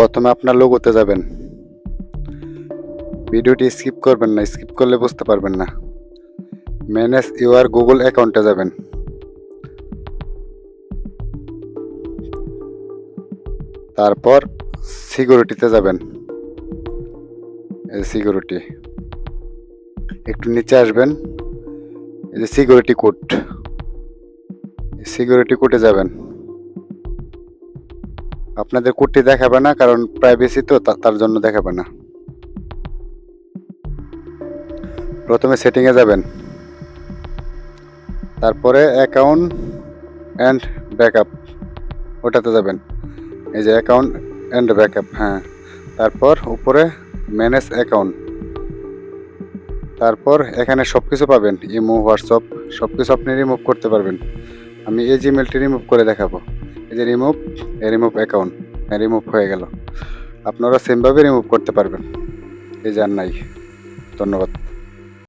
প্রথমে আপনার লোগোতে যাবেন। ভিডিওটি স্কিপ করবেন না, স্কিপ করলে বুঝতে পারবেন না। ম্যানেজ ইউর গুগল অ্যাকাউন্টে যাবেন। তারপর সিকিউরিটিতে যাবেন। এই সিকিউরিটি। একটু নিচে আসবেন। এই যে সিকিউরিটি কোড। সিকিউরিটি কোডে যাবেন। আপনাদের কোডটি দেখাবে না, কারণ প্রাইভেসি তো তার জন্য দেখাবে না। প্রথমে সেটিংয়ে যাবেন। তারপরে অ্যাকাউন্ট অ্যান্ড ব্যাকআপ ওটাতে যাবেন। এই যে অ্যাকাউন্ট অ্যান্ড ব্যাকআপ হ্যাঁ। তারপর উপরে ম্যানেজ অ্যাকাউন্ট তারপর এখানে সব কিছু পাবেন ইমো হোয়াটসঅ্যাপ সব কিছু আপনি রিমুভ করতে পারবেন। আমি এই জিমেলটি রিমুভ করে দেখাবো। যে রিমুভ রিমুভ অ্যাকাউন্ট রিমুভ হয়ে গেল। আপনারা সেমভাবে রিমুভ করতে পারবেন। এই যে আর নাই। ধন্যবাদ।